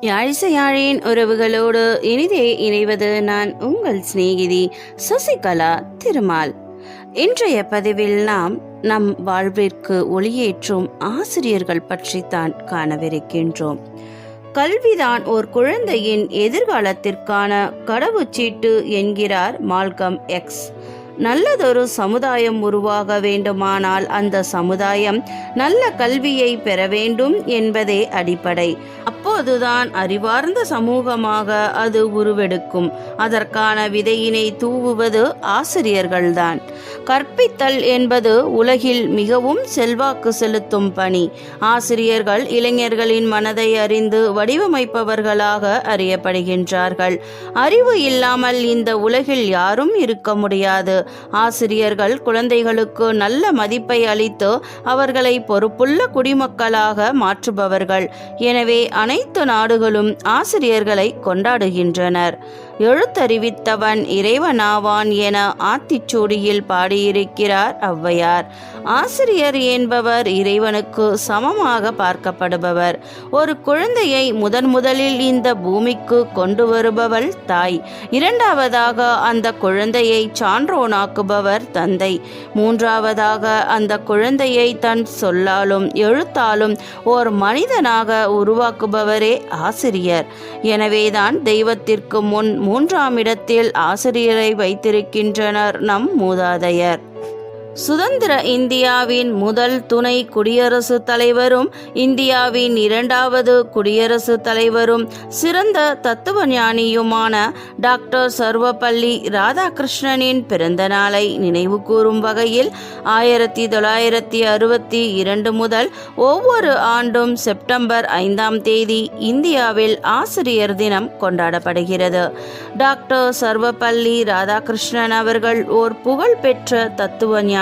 யாழிசையாழின் உறவுகளோடு இனிதே இணைவது நான் உங்கள் சிநேகிதி சசிகலா திருமால். இன்றைய பதிவில் நாம் நம் வாழ்விற்கு ஒளியேற்றும் ஆசிரியர்கள் பற்றித்தான் காணவிருக்கின்றோம். கல்விதான் ஒரு குழந்தையின் எதிர்காலத்திற்கான கடவுச்சீட்டு என்கிறார் மால்கம் எக்ஸ். நல்லதொரு சமுதாயம் உருவாக வேண்டுமானால் அந்த சமுதாயம் நல்ல கல்வியை பெற வேண்டும் என்பதே அடிப்படை. அப்போதுதான் அறிவார்ந்த சமூகமாக அது உருவெடுக்கும். அதற்கான விதையினை தூவுவது ஆசிரியர்கள்தான். கற்பித்தல் என்பது உலகில் மிகவும் செல்வாக்கு செலுத்தும் பணி. ஆசிரியர்கள் இளைஞர்களின் மனதை அறிந்து வடிவமைப்பவர்களாக அறியப்படுகின்றார்கள். அறிவு இல்லாமல் இந்த உலகில் யாரும் இருக்க முடியாது. ஆசிரியர்கள் குழந்தைகளுக்கு நல்ல மதிப்பை அளித்து அவர்களை பொறுப்புள்ள குடிமக்களாக மாற்றுபவர்கள். எனவே அனைத்து நாடுகளும் ஆசிரியர்களை கொண்டாடுகின்றனர். எழுத்தறிவித்தவன் இறைவனாவான் என ஆத்திச்சூடியில் பாடியிருக்கிறார் ஔவையார். ஆசிரியர் என்பவர் இறைவனுக்கு சமமாக பார்க்கப்படுபவர். ஒரு குழந்தையை முதன் முதலில் இந்த பூமிக்கு கொண்டு வருபவள் தாய். இரண்டாவதாக அந்த குழந்தையை சான்றோனாக்குபவர் தந்தை. மூன்றாவதாக அந்த குழந்தையை தன் சொல்லாலும் எழுத்தாலும் ஓர் மனிதனாக உருவாக்குபவரே ஆசிரியர். எனவேதான் தெய்வத்திற்கு முன் மூன்றாம் இடத்தில் ஆசிரியரை வைத்திருக்கின்றனர் நம் மூதாதையர். சுதந்திர இந்தியாவின் முதல் துணை குடியரசுத் தலைவரும் இந்தியாவின் இரண்டாவது குடியரசுத் தலைவரும் சிறந்த தத்துவ ஞானியுமான டாக்டர் சர்வப்பள்ளி ராதாகிருஷ்ணனின் பிறந்த நாளை நினைவு கூறும் வகையில் ஆயிரத்தி தொள்ளாயிரத்தி அறுபத்தி இரண்டு முதல் ஒவ்வொரு ஆண்டும் செப்டம்பர் ஐந்தாம் தேதி இந்தியாவில் ஆசிரியர் தினம் கொண்டாடப்படுகிறது. டாக்டர் சர்வப்பள்ளி ராதாகிருஷ்ணன் அவர்கள் ஓர் புகழ்பெற்ற தத்துவ ஞானி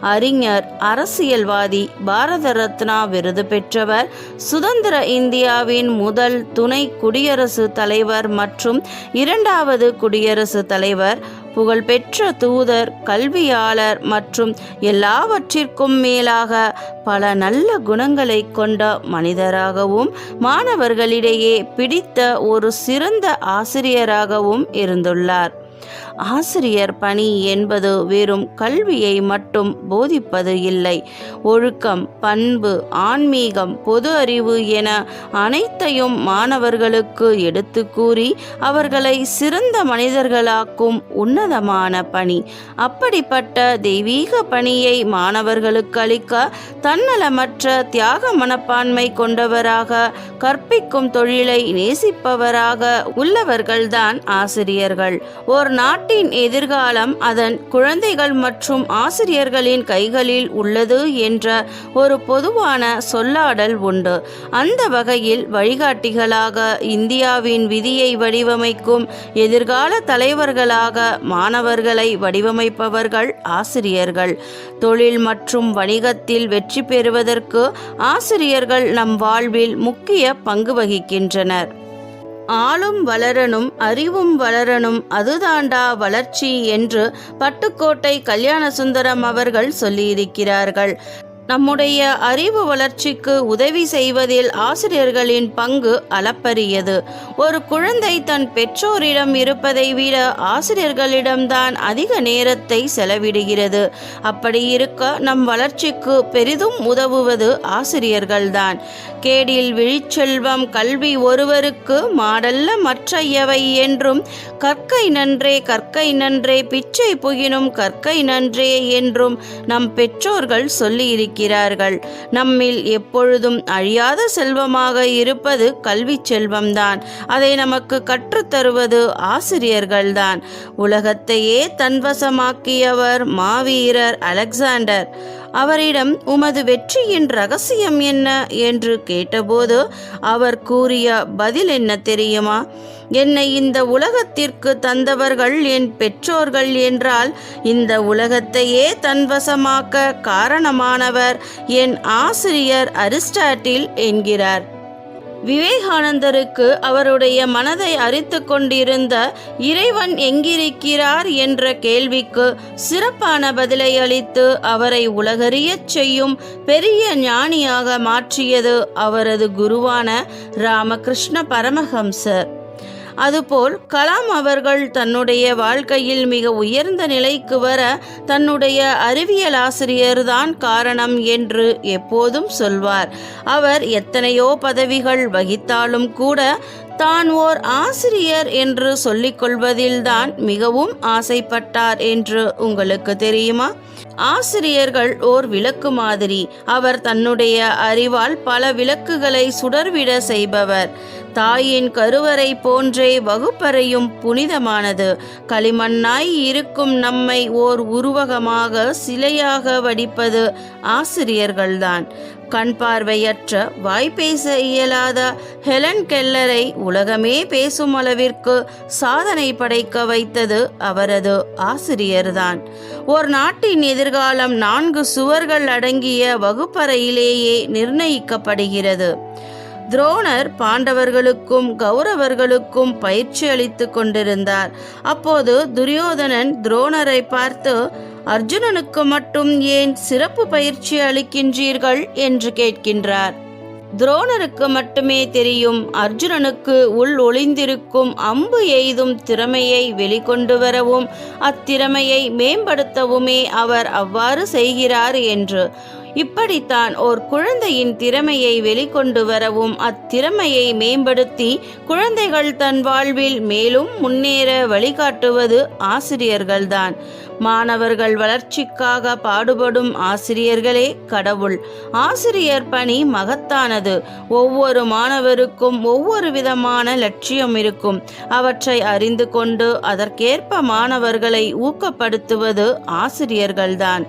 அறிஞர் அரசியல்வாதி பாரத ரத்னா விருது பெற்றவர் சுதந்திர இந்தியாவின் முதல் துணை குடியரசு தலைவர் மற்றும் இரண்டாவது குடியரசு தலைவர் புகழ்பெற்ற தூதர் கல்வியாளர் மற்றும் எல்லாவற்றிற்கும் மேலாக பல நல்ல குணங்களை கொண்ட மனிதராகவும் மாணவர்களிடையே பிடித்த ஒரு சிறந்த ஆசிரியராகவும் இருந்துள்ளார். ஆசிரியர் பணி என்பது வெறும் கல்வியை மட்டும் போதிப்பது இல்லை. ஒழுக்கம் பண்பு ஆன்மீகம் பொது அறிவு என அனைத்தையும் மாணவர்களுக்கு எடுத்து கூறி அவர்களை சிறந்த மனிதர்களாக்கும் உன்னதமான பணி. அப்படிப்பட்ட தெய்வீக பணியை மாணவர்களுக்கு அளிக்க தன்னலமற்ற தியாக மனப்பான்மை கொண்டவராக கற்பிக்கும் தொழிலை நேசிப்பவராக உள்ளவர்கள்தான் ஆசிரியர்கள். ஒரு நாட்டின் எதிர்காலம் அதன் குழந்தைகள் மற்றும் ஆசிரியர்களின் கைகளில் உள்ளது என்ற ஒரு பொதுவான சொல்லாடல் உண்டு. அந்த வகையில் வழிகாட்டிகளாக இந்தியாவின் விதியை வடிவமைக்கும் எதிர்கால தலைவர்களாக மாணவர்களை வடிவமைப்பவர்கள் ஆசிரியர்கள். தொழில் மற்றும் வணிகத்தில் வெற்றி பெறுவதற்கு ஆசிரியர்கள் நம் வாழ்வில் முக்கிய பங்கு வகிக்கின்றனர். ஆளும் வளரனும் அறிவும் வளரனும் அதுதாண்டா வளர்ச்சி என்று பட்டுக்கோட்டை கல்யாணசுந்தரம் அவர்கள் சொல்லியிருக்கிறார்கள். நம்முடைய அறிவு வளர்ச்சிக்கு உதவி செய்வதில் ஆசிரியர்களின் பங்கு அளப்பரியது. ஒரு குழந்தை தன் பெற்றோரிடம் இருப்பதை விட ஆசிரியர்களிடம்தான் அதிக நேரத்தை செலவிடுகிறது. அப்படி இருக்க நம் வளர்ச்சிக்கு பெரிதும் உதவுவது ஆசிரியர்கள்தான். கேடில் விழிச்செல்வம் கல்வி ஒருவருக்கு மாடல்ல மற்றையவை என்றும் கற்கை நன்றே கற்கை நன்றே பிச்சை புகினும் கற்கை நன்றே என்றும் நம் பெற்றோர்கள் சொல்லியிருக்கிறார்கள். நம்மில் எப்பொழுதும் அழியாத செல்வமாக இருப்பது கல்வி செல்வம்தான். அதை நமக்கு கற்றுத்தருவது ஆசிரியர்கள்தான். உலகத்தையே தன்வசமாக்கியவர் மாவீரர் அலெக்சாண்டர். அவரிடம் உமது வெற்றியின் ரகசியம் என்ன? என்று கேட்டபோது அவர் கூறிய பதில் என்ன தெரியுமா? என்னை இந்த உலகத்திற்கு தந்தவர்கள் என் பெற்றோர்கள் என்றால் இந்த உலகத்தையே தன்வசமாக்க காரணமானவர் என் ஆசிரியர் அரிஸ்டாட்டில் என்கிறார். விவேகானந்தருக்கு அவருடைய மனதை அறித்து கொண்டிருந்த இறைவன் எங்கிருக்கிறார் என்ற கேள்விக்கு சிறப்பான பதிலை அளித்து அவரை உலகறியச் செய்யும் பெரிய ஞானியாக மாற்றியது அவரது குருவான ராமகிருஷ்ண பரமஹம்சர். அதுபோல் கலாம் அவர்கள் தன்னுடைய வாழ்க்கையில் மிக உயர்ந்த நிலைக்கு வர தன்னுடைய அறிவியல் ஆசிரியர்தான் காரணம் என்று எப்போதும் சொல்வார். அவர் எத்தனையோ பதவிகள் வகித்தாலும் கூட தான் ஓர் ஆசிரியர் என்று சொல்லிக்கொள்வதில்தான் மிகவும் ஆசைப்பட்டார் என்று உங்களுக்கு தெரியுமா? ஆசிரியர்கள் ஓர் விளக்கு மாதிரி. அவர் தன்னுடைய அறிவால் பல விளக்குகளை சுடர்விட செய்பவர். தாயின் கருவறை போன்றே வகுப்பறையும் புனிதமானது. களிமண்ணாய் இருக்கும் நம்மை ஓர் உருவகமாக சிலையாக வடிப்பது ஆசிரியர்கள்தான். கண் பார்வையற்ற வாய்ப்பேச இயலாத ஹெலன் கெல்லரை உலகமே பேசும் அளவிற்கு சாதனை படைக்க வைத்தது அவரது ஆசிரியர்தான். ஒரு நாட்டின் எதிர்காலம் நான்கு சுவர்கள் அடங்கிய வகுப்பறையிலேயே நிர்ணயிக்கப்படுகிறது. துரோணர் பாண்டவர்களுக்கும் கௌரவர்களுக்கும் பயிற்சி அளித்து கொண்டிருந்தார். அப்போது துரியோதனன் துரோணரை பார்த்து அர்ஜுனனுக்கு மட்டும் ஏன் சிறப்பு பயிற்சி அளிக்கின்றீர்கள்? என்று கேட்கின்றார். துரோணருக்கு மட்டுமே தெரியும். அர்ஜுனனுக்கு உள் ஒளிந்திருக்கும் அம்பு எய்தும் திறமையை வெளிக்கொண்டு வரவும் அத்திறமையை மேம்படுத்தவுமே அவர் அவ்வாறு செய்கிறார் என்று. இப்படித்தான் ஓர் குழந்தையின் திறமையை வெளிக்கொண்டு வரவும் அத்திறமையை மேம்படுத்தி குழந்தைகள் தன் வாழ்வில் மேலும் முன்னேற வழிகாட்டுவது ஆசிரியர்கள்தான். மாணவர்கள் வளர்ச்சிக்காக பாடுபடும் ஆசிரியர்களே கடவுள். ஆசிரியர் பணி மகத்தானது. ஒவ்வொரு மாணவருக்கும் ஒவ்வொரு விதமான லட்சியம் இருக்கும். அவற்றை அறிந்து கொண்டு அதற்கேற்ப மாணவர்களை ஊக்கப்படுத்துவது ஆசிரியர்கள்தான்.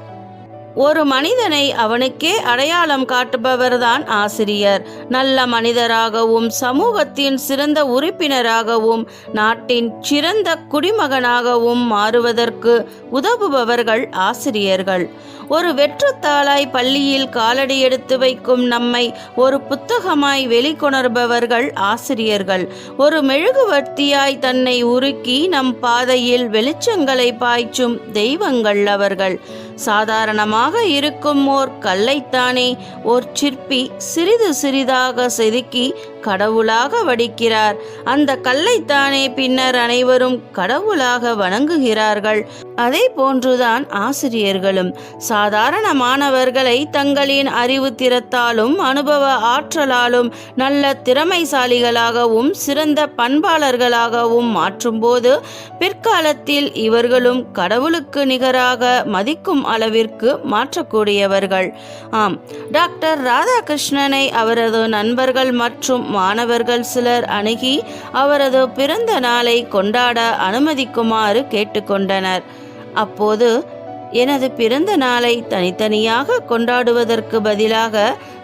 ஒரு மனிதனை அவனுக்கே அடையாளம் காட்டுபவர்தான் ஆசிரியர். நல்ல மனிதராகவும் சமூகத்தின் சிறந்த உறுப்பினராகவும் நாட்டின் சிறந்த குடிமகனாகவும் மாறுவதற்கு உதவுபவர்கள் ஆசிரியர்கள். ஒரு வெற்றுத்தாளாய் பள்ளியில் காலடி எடுத்து வைக்கும் நம்மை ஒரு புத்தகமாய் வெளிக்கொணர்பவர்கள் ஆசிரியர்கள். ஒரு மெழுகுவர்த்தியாய் தன்னை உருக்கி நம் பாதையில் வெளிச்சங்களை பாய்ச்சும் தெய்வங்கள் அவர்கள். சாதாரணமாக இருக்கும் ஓர் கல்லைத்தானே. ஓர் சிற்பி சிறிது சிறிதாக செதுக்கி கடவுளாக வடிக்கிறார். அந்த கல்லைத்தானே பின்னர் அனைவரும் கடவுளாக வணங்குகிறார்கள். அதே போன்றுதான் ஆசிரியர்களும். சாதாரண மாணவர்களை தங்களின் அறிவு திறத்தாலும் அனுபவ ஆற்றலாலும் நல்ல திறமைசாலிகளாகவும் சிறந்த பண்பாளர்களாகவும் மாற்றும்போது பிற்காலத்தில் இவர்களும் கடவுளுக்கு நிகராக மதிக்கும் அளவிற்கு மாற்றக்கூடியவர்கள். ஆம் டாக்டர் ராதாகிருஷ்ணனை அவரது நண்பர்கள் மற்றும் மாணவர்கள் சிலர் அணுகி அவரது பிறந்த நாளை கொண்டாட அனுமதிக்குமாறு கேட்டுக்கொண்டனர். அப்போது எனது பிறந்த நாளை தனித்தனியாக கொண்டாடுவதற்கு பதிலாக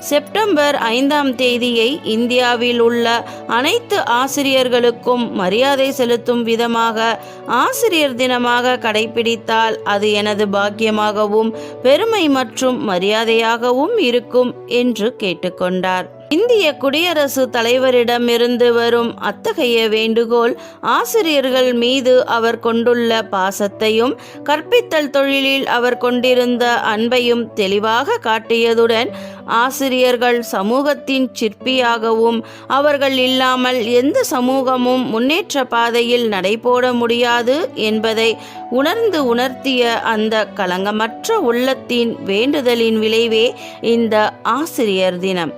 செப்டம்பர் ஐந்தாம் தேதியை இந்தியாவில் உள்ள அனைத்து ஆசிரியர்களுக்கும் மரியாதை செலுத்தும் விதமாக ஆசிரியர் தினமாக கடைபிடித்தால் அது எனது பாக்கியமாகவும் பெருமை மற்றும் மரியாதையாகவும் இருக்கும் என்று கேட்டுக்கொண்டார். இந்திய குடியரசு தலைவரிடமிருந்து வரும் அத்தகைய வேண்டுகோள் ஆசிரியர்கள் மீது அவர் கொண்டுள்ள பாசத்தையும் கற்பித்தல் தொழிலில் அவர் கொண்டிருந்த அன்பையும் தெளிவாக காட்டியதுடன் ஆசிரியர்கள் சமூகத்தின் சிற்பியாகவும் அவர்கள் இல்லாமல் எந்த சமூகமும் முன்னேற்ற பாதையில் நடைபோட முடியாது என்பதை உணர்ந்து உணர்த்திய அந்த களங்கமற்ற உள்ளத்தின் வேண்டுதலின் விளைவே இந்த ஆசிரியர் தினம்.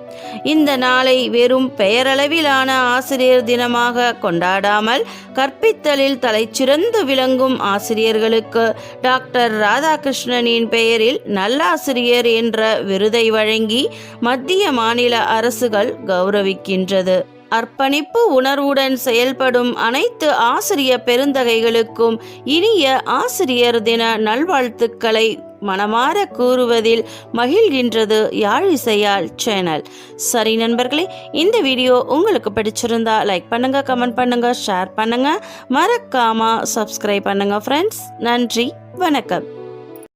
இந்த நாளை வெறும் பெயரளவிலான ஆசிரியர் தினமாக கொண்டாடாமல் கற்பித்தலில் தலைச்சிறந்து விளங்கும் ஆசிரியர்களுக்கு டாக்டர் ராதாகிருஷ்ணனின் பெயரில் நல்லாசிரியர் என்ற விருதை வழங்கி மத்திய மாநில அரசுகள் கௌரவிக்கின்றது. அர்ப்பணிப்பு உணர்வுடன் செயல்படும் அனைத்து ஆசிரிய பெருந்தகைகளுக்கும் இனிய ஆசிரியர் தின நல்வாழ்த்துக்களை மனமாற கூறுவதில் மகிழ்கின்றது யாழிசையால் சேனல். சரி நண்பர்களே இந்த வீடியோ உங்களுக்கு பிடிச்சிருந்தா லைக் பண்ணுங்க கமெண்ட் பண்ணுங்க ஷேர் பண்ணுங்க. மறக்காம சப்ஸ்கிரைப் பண்ணுங்க ஃப்ரெண்ட்ஸ் நன்றி வணக்கம்.